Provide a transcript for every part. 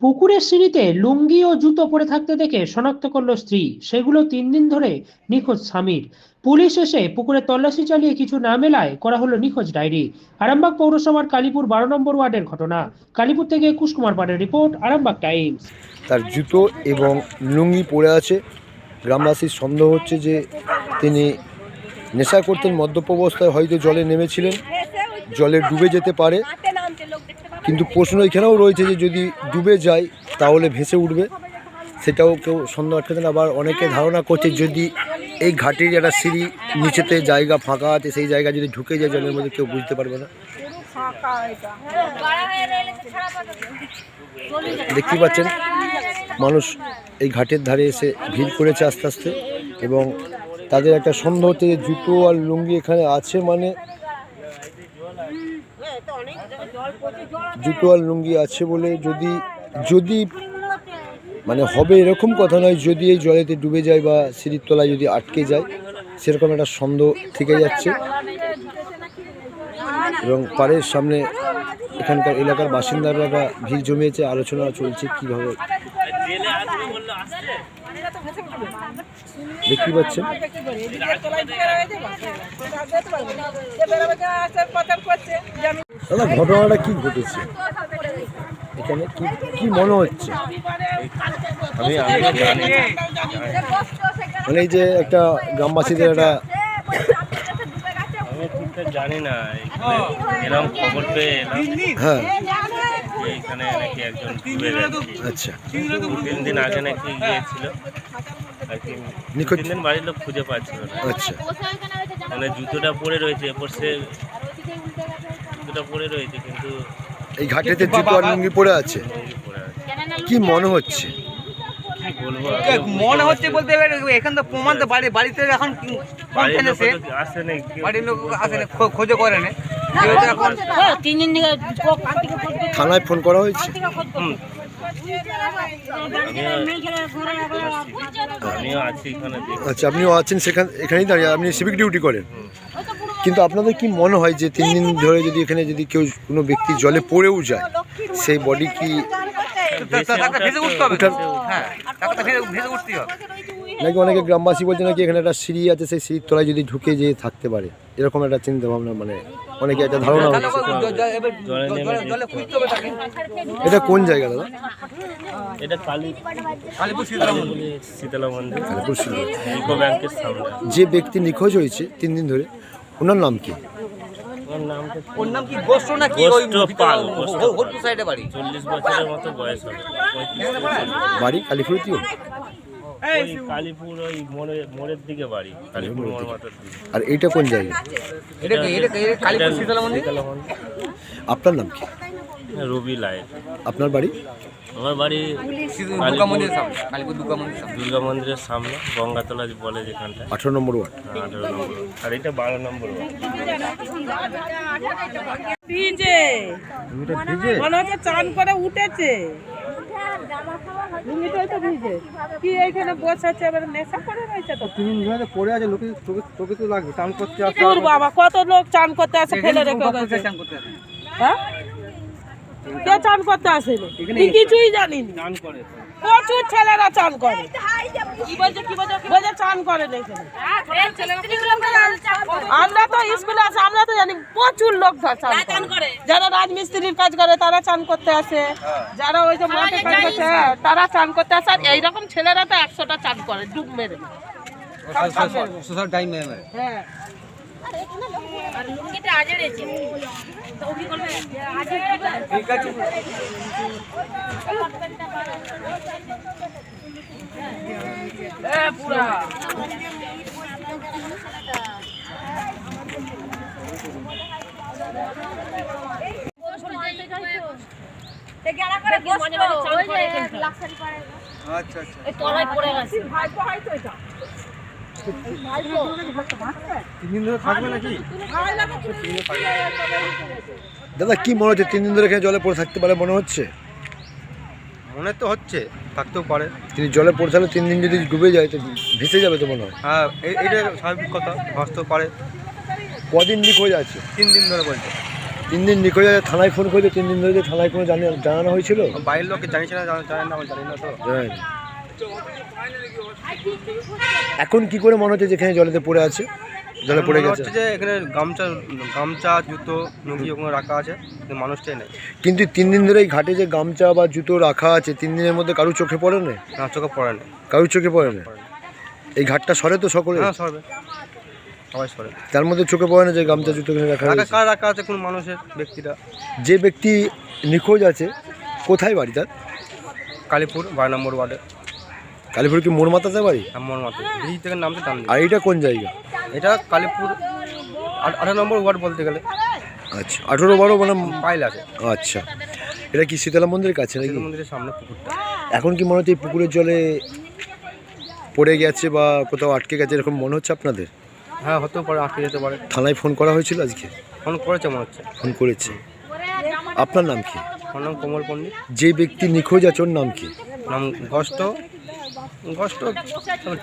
পুকুরের সিঁড়িতে লুঙ্গি ও জুতো পরে থাকতে দেখে শনাক্ত করল স্ত্রী। সেগুলো তিন দিন ধরে নিখোঁজ স্বামীর। পুলিশ এসে পুকুরে তল্লাশি চালিয়ে কিছু না মেলায় করা হলো নিখোঁজ ডায়েরি। আরামবাগ পৌরসভার কালীপুর বারো নম্বর ওয়ার্ডের ঘটনা। কালীপুর থেকে একুশ কুমার পাটের রিপোর্ট, আরামবাগ টাইমস। তার জুতো এবং লুঙ্গি পরে আছে। গ্রামবাসীর সন্দেহ হচ্ছে যে তিনি নেশা করতেন, মদ্যপ অবস্থায় হয়তো জলে নেমেছিলেন। জলে ডুবে যেতে পারে। কিন্তু প্রশ্ন এখানেও রয়েছে যে যদি ডুবে যায়, তাহলে ভেসে উঠবে। সেটাও কেউ সন্দেহ আটকাতে না। আবার অনেকে ধারণা করছে যদি এই ঘাটের একটা সিঁড়ি নিচেতে জায়গা ফাঁকা আছে, সেই জায়গা যদি ঢুকে যায়, জলের মধ্যে কেউ বুঝতে পারবে না। দেখতেই পাচ্ছেন, মানুষ এই ঘাটের ধারে এসে ভিড় করেছে আস্তে আস্তে এবং তাদের একটা সন্দেহ হচ্ছে যে জুতো আর লুঙ্গি এখানে আছে মানে আর লুঙ্গি আছে বলে যদি যদি মানে হবে এরকম কথা নয়, যদি এই জলেতে ডুবে যায় বা সিঁড়ির তলায় যদি আটকে যায়, সেরকম একটা সন্দেহ থেকে যাচ্ছে। এবং পাড়ের সামনে এখানকার এলাকার বাসিন্দারা ভিড় জমিয়েছে, আলোচনা চলছে কীভাবে। দেখতে পাচ্ছেন? দাদা ঘটনাটা কি ঘটেছে? এখানে কি কি মনে হচ্ছে? আমি মানে এই যে একটা গ্রামবাসীদের একটা জানি না এরকম খবর পেয়ে হ্যাঁ। এখানে নাকি একজন আচ্ছা। তিন দিন আগে নাকি গিয়েছিল। আর কি নিখোঁজ তিন দিন বাড়ির লোক খুঁজে পাচ্ছিল না। আচ্ছা। মানে জুতোটা পরে রয়েছে এরপর সে জুতোটা পরে রয়েছে কিন্তু এই ঘাটেতে জুতো আর লুঙ্গি পড়ে আছে লুঙ্গি পরে আছে কি মনে হচ্ছে মনে হচ্ছে বলতে এবার এখান তো প্রমাণ তো বাড়ি বাড়িতে এখন বাড়ির লোক সে? আসে বাড়ির লোক আসে না, খো- খোঁজও করে না এখন তিন দিন থেকে থানায় ফোন করা হয়েছে? আচ্ছা আপনিও আছেন সেখান এখানেই দাঁড়িয়ে আপনি সিভিক ডিউটি করেন। কিন্তু আপনাদের কি মনে হয় যে তিন দিন ধরে যদি এখানে যদি কেউ কোনো ব্যক্তি জলে পড়েও যায় সেই বডি কি ভেসে উঠতে হবে। হ্যাঁ ভেসে উঠতেই হবে। নাকি অনেকে গ্রামবাসী বলছে নাকি এখানে একটা সিঁড়ি আছে সেই সিঁড়ির তলায় যদি ঢুকে যেয়ে থাকতে পারে? এরকম একটা চিন্তা ভাবনা মানে অনেকে একটা ধারণা এটা কোন জায়গা দাদা? কালীপুর কালীপুর যে ব্যক্তি নিখোঁজ হয়েছে তিন দিন ধরে ওনার নাম কি? ওর নাম কি? গোস্ত নাকি ওই পাল, গোস্ত পাল। হলপুর সাইডে বাড়ি? চল্লিশ বছরের মতো বয়স হবে। বাড়ি কালীপুরতিও ওই কালীপুর ওই মোড়ে মোড়ের দিকে বাড়ি কালীপুর মোড় মাথার দিকে। আর এইটা কোন জায়গা? এটা এটা কালীপুর শীতলা মন্দির? আপনার নাম কি? রবি লাইট আপনার বাড়ি? আমার বাড়ি দুর্গা মন্দিরের সামনে কালীপুর দুর্গা মন্দিরের সামনে। দুর্গা মন্দিরের সামনে গঙ্গাতলা বলে যেখানটা আঠারো নম্বর ওয়ার্ড। আঠারো নম্বর আর এটা বারো নম্বর ওয়ার্ড। ভিজে। মনে হচ্ছে চান করে উঠেছে। লুঙ্গিটাই তো ভিজে কি এইখানে বসেছে এবার নেশা করে রয়েছে তো? তিন ধরে পড়ে আছে লোকে চোখে চোখে তো লাগবে চান করতে আসে বাবা কত লোক চান করতে আসে ফেলে রেখে চান করতে আসে। হ্যাঁ? কে চান করতে আসেনি কি কিছুই জানিনি প্রচুর ছেলেরা চান করে বলছে চান করে আমরা তো স্কুলে আছে আমরা তো জানি প্রচুর লোক চান করে যারা রাজমিস্ত্রির কাজ করে তারা চান করতে আসে যারা ওই যে মাঠে কাজ করছে হ্যাঁ, তারা চান করতে আসে আর এইরকম ছেলেরা তো একশোটা চান করে ডুব মেরে সোশ্যাল টাইম মেরে হ্যাঁ ঠিক আছে আচ্ছা আচ্ছা। তিন দিন ধরে থাকবে নাকি দাদা কি মনে হচ্ছে তিন দিন ধরে এখানে জলে পড়ে থাকতে পারে মনে হচ্ছে? মনে তো হচ্ছে থাকতেও পারে। তিনি জলে পড়ে থাকলে তিন দিন যদি ডুবে যায় তো ভেসে যাবে তো মনে হয়। হ্যাঁ এটা স্বাভাবিক কথা ভাসতেও পারে। কদিন নিখোঁজ আছে তিন দিন ধরে বলছে। তিন দিন নিখোঁজ আছে থানায় ফোন করে তিন দিন ধরে থানায় কোনো জানি- জানানো হয়েছিল? বাইরের লোককে জানিয়েছে না জানা- জানেন না আমি জানি না তো। এখন কি করে মনে হচ্ছে যেখানে জলেতে পড়ে আছে? জলে পড়ে গেছে। যে এখানে গামছা গামছা জুতো লুঙ্গি ওখানে রাখা আছে কিন্তু মানুষটাই নেই। কিন্তু তিন দিন ধরে এই ঘাটে যে গামছা বা জুতো রাখা আছে তিন দিনের মধ্যে কারু চোখে পড়ে না? না চোখে পড়ে নেই কারু চোখে পড়ে না? এই ঘাটটা সরে তো সকলে? হ্যাঁ সরবে। সবাই সরে। তার মধ্যে চোখে পড়ে না যে গামছা জুতো রাখা রয়েছে কার রাখা আছে? কোন মানুষের ব্যক্তিরা। যে ব্যক্তি নিখোঁজ আছে কোথায় বাড়ি তার? কালীপুর বারো নম্বর ওয়ার্ডে। কালীপুর কি মোড় মাথাতে বাড়ি আমার মাত্র ব্রিজ থেকে নামতে টান আর এটা কোন জায়গা? এটা কালীপুর আট- আঠারো নম্বর ওয়ার্ড বলতে গেলে। আচ্ছা আঠেরো বারো মানে পাইল আছে। আচ্ছা। এটা কি শীতলা মন্দিরের কাছে নাকি? শিব মন্দিরের সামনে পুকুরটা। এখন কি মনে হচ্ছে এই পুকুরের জলে পড়ে গেছে বা কোথাও আটকে গেছে এরকম মনে হচ্ছে আপনাদের? হ্যাঁ হতেও পারে আটকে যেতে পারে। থানায় ফোন করা হয়েছিল আজকে? ফোন করেছে মনে হচ্ছে। ফোন করেছে। আপনার নাম কি? আমার নাম কোমল পণ্ডিত। যে ব্যক্তি নিখোঁজ আছে ওর নাম কি? নাম গষ্ট গষ্ট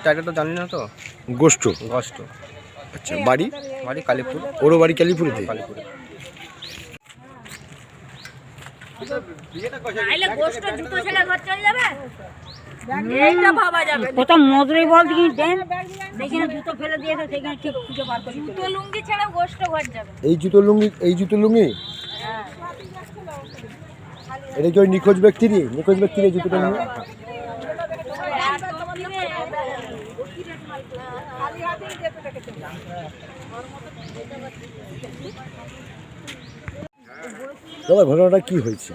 টাইটেলটা জানি না তো। গোষ্ঠ। গষ্ট আচ্ছা বাড়ি? বাড়ি কালীপুর। ওরও বাড়ি কালীপুরিতে? কালীপুরে। আইলে গোষ্ঠ জুতো ছেলে ঘর চলে যাবে? এইটা ভাবা যাবে কোথাও মজুরি বল দেখি দেন। যেখানে জুতো ফেলে দিয়েছে সেখানে ঠিক খুঁজে বার করি জুতো লুঙ্গি ছেড়ে গোষ্ঠ ঘর যাবে। এই জুতো লুঙ্গি এই জুতো লুঙ্গি? এটা কি ওই নিখোঁজ ব্যক্তিরই? নিখোঁজ ব্যক্তির জুতোটা লুঙ্গি দাদা ঘটনাটা কি হয়েছে?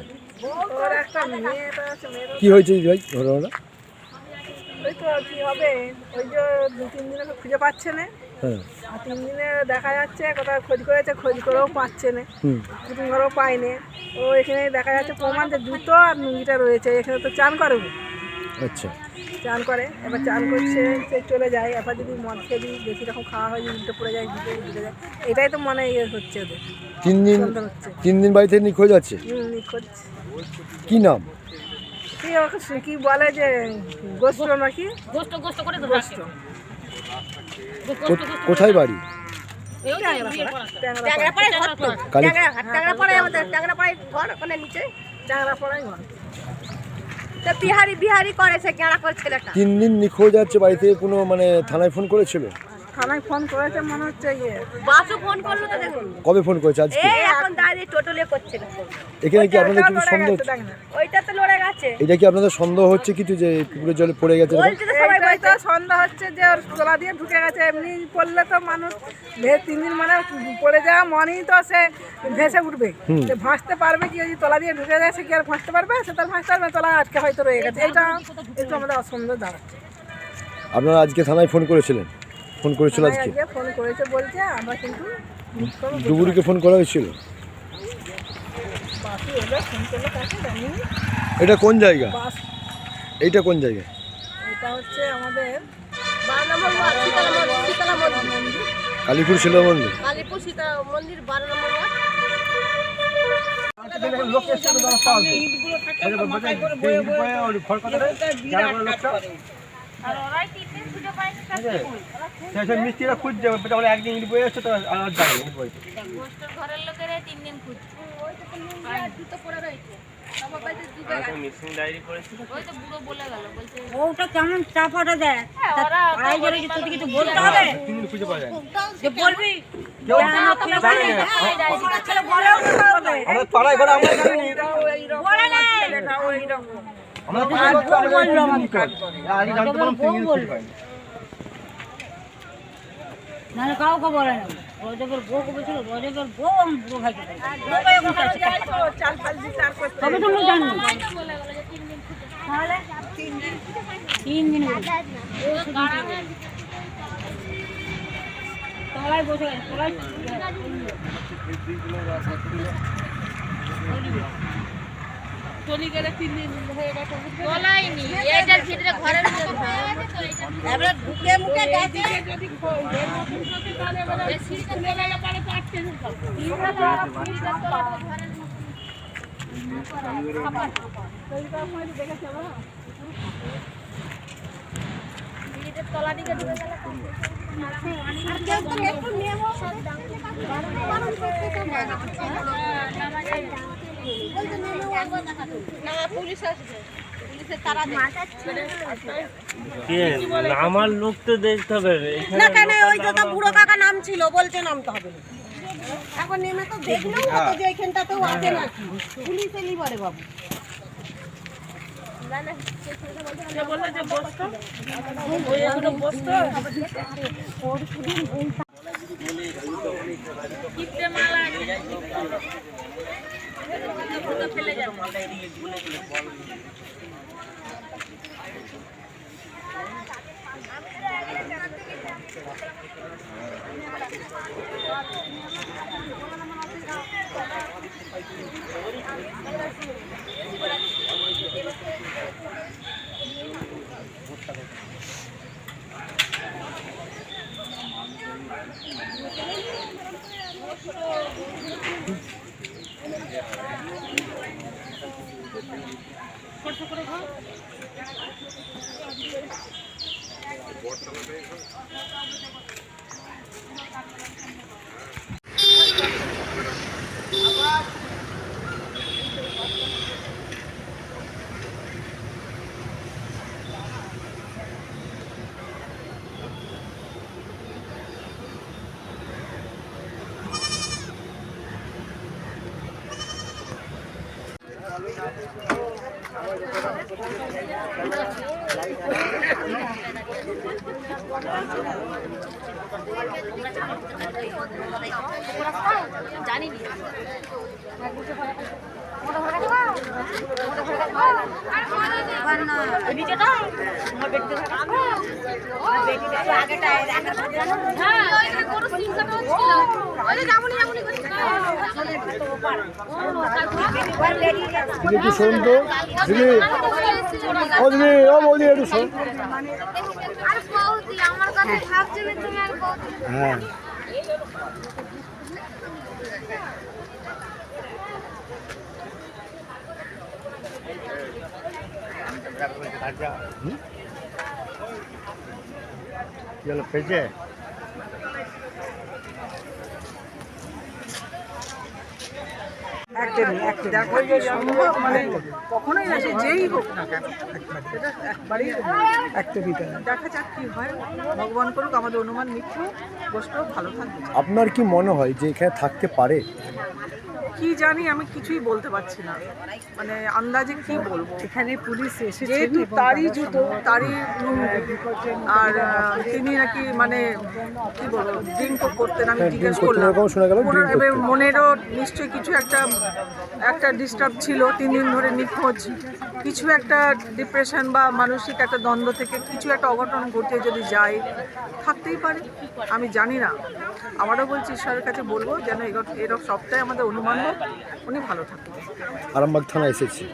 কি হয়েছে ভাই ঘটনাটা? ওই তো কি হবে? ওই যে দু তিন দিনে খুঁজে পাচ্ছে না। হ্যাঁ। আর তিন দিনে দেখা যাচ্ছে কোথাও খোঁজ করেছে খোঁজ করেও পাচ্ছে না। হুম। কুটুম ঘরেও পায়নি। ও এখানে দেখা যাচ্ছে প্রমাণ যে জুতো আর লুঙ্গিটা রয়েছে এখানে তো চান করে ও। আচ্ছা। চান করে এবার চান করছে সে চলে যায় এবার যদি মদ খেয়ে দিই বেশি রকম খাওয়া হয় উল্টে পড়ে যায় জুতো উল্টে যায় এটাই তো মনে ইয়ে হচ্ছে ওদের। তিন দিন তিন দিন বাড়িতে নিখোঁজ আছে? নিখোঁজ। কি নাম? কি ওকে কি বলে যে গোস্ত নাকি? গোষ্ঠ গোষ্ঠ করে তো গোস্ত। কোথায় বাড়ি? ট্যাংরাপাড়ায় ঘর তো। কালী ট্যাংরা আমাদের ট্যাংরাপাড়ায় ঘর ওখানে নিচে। চাংরা পড়াই ঘর। তো বিহারি বিহারি করে সে কেনা করে তিন দিন নিখোঁজ আছে, বাড়ি থেকে কোনো মানে থানায় ফোন করেছিল? থানায় ফোন করেছে মনে হচ্ছে ইয়ে। বাসু ফোন করল তো দেখুন। কবে ফোন করেছে আজকে? এই এখন দাঁড়িয়ে টোটলে করছিল এখানে কি আপনাদের কিছু সন্দেহ গেছে, না। ওইটা তো লড়ে গেছে। এটা কি আপনাদের সন্দেহ হচ্ছে কিছু যে পুকুরের জলে পড়ে গেছে বলছে তো সবাই বলছে। সন্দেহ হচ্ছে যে ওর গলা দিয়ে ঢুকে গেছে এমনি পড়লে তো মানুষ ভে- তিন দিন মানে পড়ে যাওয়া মনেই তো সে ভেসে উঠবে। যে ভাসতে পারবে কি ওই তলা দিয়ে ঢুকে যায় সে কি আর ভাসতে পারবে? সে তার ভাসতে পারবে না, তলা আটকে হয়তো রয়ে গেছে। এইটা একটু আমাদের অসন্দেহ দাঁড়াচ্ছে। আপনারা আজকে থানায় ফোন করেছিলেন? ফোন করেছিল আজকে? আজকে ফোন করেছে বলছে আমরা কিন্তু ডুবুরিকে ফোন করা হয়েছিল? এটা কোন জায়গা? বাস। এইটা কোন জায়গা? এটা হচ্ছে আমাদের বারো শীতলা মন্দির শীতলা মন্দির। কালীপুর শিলা মন্দির? কালীপুর সীতা মন্দির নম্বর মিস্ত্রিরা খুঁজছে তাহলে একদিন ইট বয়ে এসছে তো আর যাবে ইট বইতে ঘরের লোকেরা তিন দিন খুঁজছে ওই তো ওটা কেমন চাপাটা দেয় হ্যাঁ, বলতে হবে বলবি পাড়ায় ঘরে আমরা নাহলে কাউকে বলে না। রজবের বউকে বলছিল রজবের বউ আমি বুড়ো ভাইকে তবে তো আমরা জানি তাহলে? তিন দিন বলে। তলায় বসে তলায় চলি গেলে তিন দিন হয়ে গেছে। তোলাইনি এইটার ভিতরে ঘরের ভিতরে এবারে ঢুকে মুখে গেছে। যদি তাহলে এবারে খুলে গেলে পরে তো আটকে তলা দিকে ঢুকে গেলে আর কেউ তো একটু নেমো। বারণ করতে তো না। বলতে নেমেও একবার দেখাতো না পুলিশ আসবে পুলিশের তারা কে? আমার লোক তো দেখতে হবে। না কেন? ওই তো তো বুড়ো কাকা নাম ছিল বলছে নামতে হবে। এখন নেমে তো দেখলেও হতো যে এখানটাতেও আছে নাকি। পুলিশ এলি বারে বাবু। মালা ফেলে যাবে জানি হ্যাঁ ওইখানে কোনো screenshot হচ্ছিল। ওই যে যেমনই যেমনই করছিল। একটু শোন তো। দিদি ও দিদি ও বৌদি একটু শোন। আর বৌদি আমার কথা ভাবছে না তুমি আর বৌদি। হ্যাঁ। একদমই একদমই দেখো যে মানে কখনোই না যেই হোক না কেন একবারই একদমই দেখা যাক কি হয়। ভগবান করুক আমাদের অনুমান মিথ্য। বসতো ভালো থাকবে। আপনার কি মনে হয় যে এখানে থাকতে পারে? কি জানি আমি কিছুই বলতে পারছি না। মানে আন্দাজে কি বলব? এখানে পুলিশ এসে যেহেতু তারই জুতো তারই আর তিনি নাকি মানে কি বলব ড্রিঙ্ক করতেন আমি হ্যাঁ, জিজ্ঞেস করলাম। এবার মনেরও নিশ্চয়ই কিছু একটা একটা ডিস্টার্ব ছিল তিন দিন ধরে নিখোঁজ। কিছু একটা ডিপ্রেশন বা মানসিক একটা দ্বন্দ্ব থেকে কিছু একটা অঘটন ঘটে যদি যায় থাকতেই পারে। আমি জানি না। আমারও বলছি ঈশ্বরের কাছে বলব যেন এরকম সবটাই আমাদের অনুমান হোক উনি ভালো থাকুন। আরামবাগ থানা এসেছি।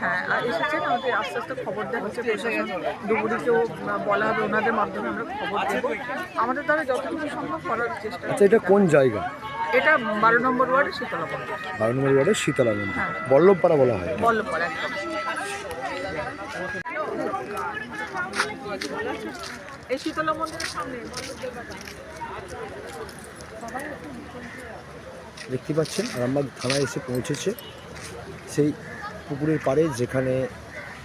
হ্যাঁ আর এসেছেন আমাদের আস্তে আস্তে খবর দেওয়া হচ্ছে প্রশাসন ডুবুরিকেও বলা হবে ওনাদের মাধ্যমে আমরা খবর দেবো। আমাদের দ্বারা যতটুকু সম্ভব করার চেষ্টা আচ্ছা এটা কোন জায়গা? এটা বারো নম্বর ওয়ার্ডে শীতলা মন্দির বারো নম্বর শীতলা মন্দির বল্লভপাড়া বলা হয়। বল্লভপাড়া এই শীতলা মন্দিরের সামনে। দেখতে পাচ্ছেন আরামবাগ থানায় এসে পৌঁছেছে। সেই পুকুরের পাড়ে যেখানে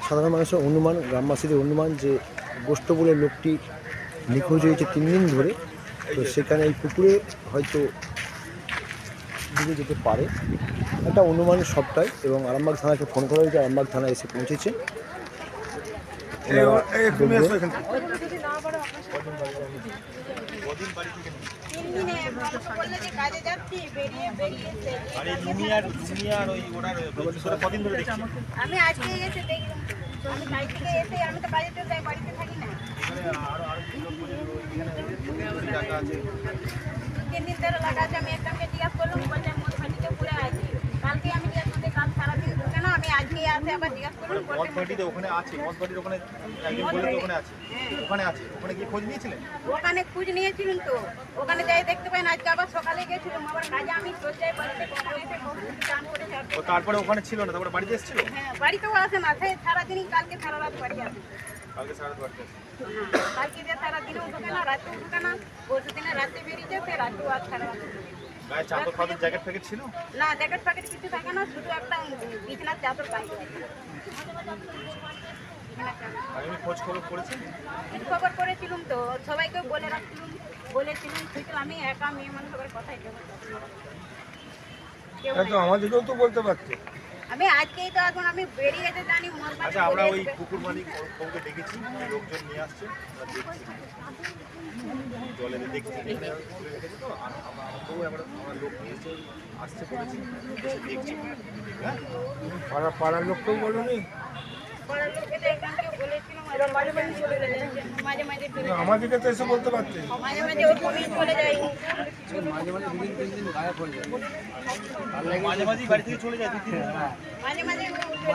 সাধারণ মানুষের অনুমান গ্রামবাসীদের অনুমান যে গোষ্ঠ বলে লোকটি নিখোঁজ হয়েছে তিন দিন ধরে তো সেখানে এই পুকুরে হয়তো ডুবে যেতে পারে। একটা অনুমান সবটাই এবং আরামবাগ থানাকে ফোন করা হয়েছে আরামবাগ থানায় এসে পৌঁছেছে। দেখবেন। আমি আজকে এসে দেখলাম আমি বাড়ি থেকে এসে আমি তো বাড়িতে যাই বাড়িতে থাকি না। তিন দিন ধরে লাগা আছে আমি জিজ্ঞাসা করলাম বলছে মোট ভাটিতে পড়ে আছে কালকে আমি জিজ্ঞাসা করতে কাল সারাদিন ঢুকে না আমি আজকে আসে আবার জিজ্ঞাসা করলাম বলছে মদবাটিতে ওখানে আছে মদবাটির ওখানে একজন ওখানে আছে। ওখানে আছে। ওখানে খোঁজ নিয়েছিলেন? ওখানে খোঁজ নিয়েছিলেন তো। ওখানে যাই দেখতে পাই আজকে আবার সকালে গেছিলাম আবার কাজে আমি বাড়িতে চান করে ও তারপরে ওখানে ছিল না তারপরে বাড়িতে এসেছিল? হ্যাঁ বাড়িতেও আসে না সে সারাদিনই কালকে সারা রাত বাড়ি আসে। কালকে যে সারা দিনেও ঢুকে না রাতেও ঢুকে না পরশু দিনে রাতে বেরিয়েছে সে রাতেও আর সারা রাতে জ্যাকেট প্যাকেট ছিল? না জ্যাকেট প্যাকেট কিছু থাকে না শুধু একটা বিছনার চাদর পাই আমি খোঁজ খবর করেছি খবর করেছিলাম তো সবাইকে বলে রাখছিলাম বলেছিলাম শুধু আমি একা মেয়ে মানুষ সবার কথাই দেবো কেউ আমাদেরকেও তো বলতে পারতে। আমি আজকেই তো এখন আমি বেরিয়েছে জানি মোর বাড়ি আচ্ছা আমরা ওই কুকুর মালিক ওকে ডেকেছি লোকজন নিয়ে আসছে আমরা দেখছি। জলে দেখছি খুলে রেখেছে তো আর আমরা আমার লোক নিয়ে এসে আসছে বলেছি এসে দেখছি। হ্যাঁ? পাড়া পাড়ার লোককেও বলুনি? মাঝে মাঝে মাঝে মাঝে। আমাদেরকে তো এসে বলতে পারতে। মাঝে মাঝে ওই পুলিশ চলে যায়। মাঝে মাঝেই বাড়ি থেকে চলে যায় তিন দিন। মাঝে মাঝে কি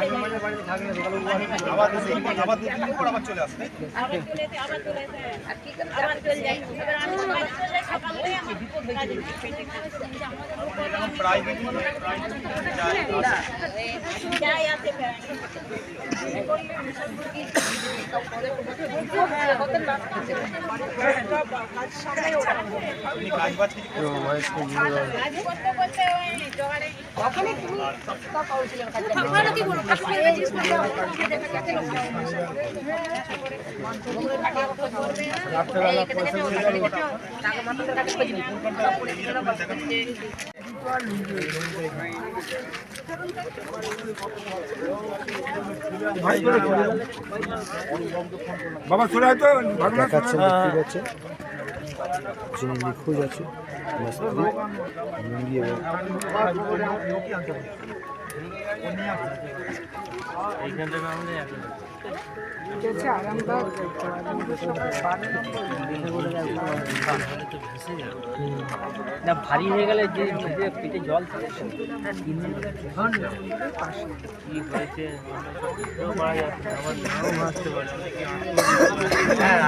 কাজে কাজ বাজ কিছু করতে করতে ওই জোগাড়ে বাবা চলে তো যিনি নিখোঁজ আছে লুঙ্গি এবং না ভারী হয়ে গেলে যে পেটে জল থাকে হ্যাঁ